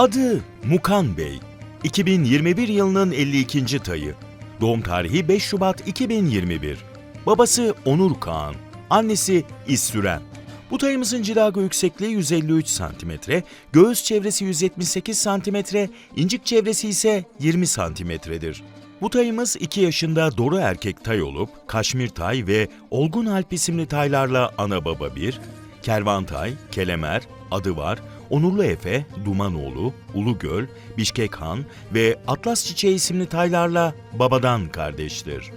Adı Mukan Bey. 2021 yılının 52. tayı. Doğum tarihi 5 Şubat 2021. Babası Onur Kağan, annesi İssüren. Bu tayımızın cilago yüksekliği 153 cm, göğüs çevresi 178 cm, incik çevresi ise 20 cm'dir. Bu tayımız 2 yaşında Doru erkek tay olup Kaşmir tay ve Olgun Alp isimli taylarla ana baba bir, Kervantay, Kelemer, Adıvar, Onurlu Efe, Dumanoğlu, Ulugöl, Bişkek Han ve Atlas Çiçeği isimli taylarla babadan kardeştir.